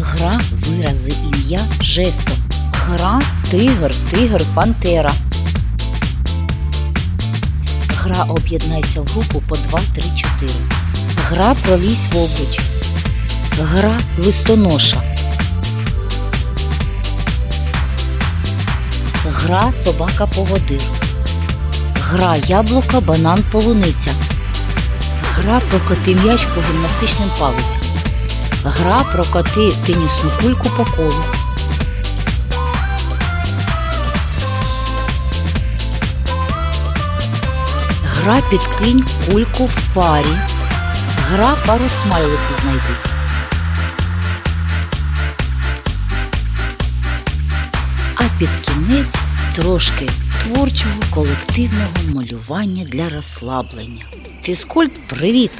Гра вирази ім'я жестом. Гра тигр, тигр, пантера. Гра об'єднайся в групу по 2, 3, 4. Гра пролізь в обруч. Гра листоноша. Гра собака поводир. Гра яблука, банан, полуниця. Гра прокоти м'яч по гімнастичним палицям. Гра прокоти тенісну кульку по колу. Гра підкинь кульку в парі. Гра пару смайликів знайди. А під кінець трошки творчого колективного малювання для розслаблення. Фізкульт, привіт!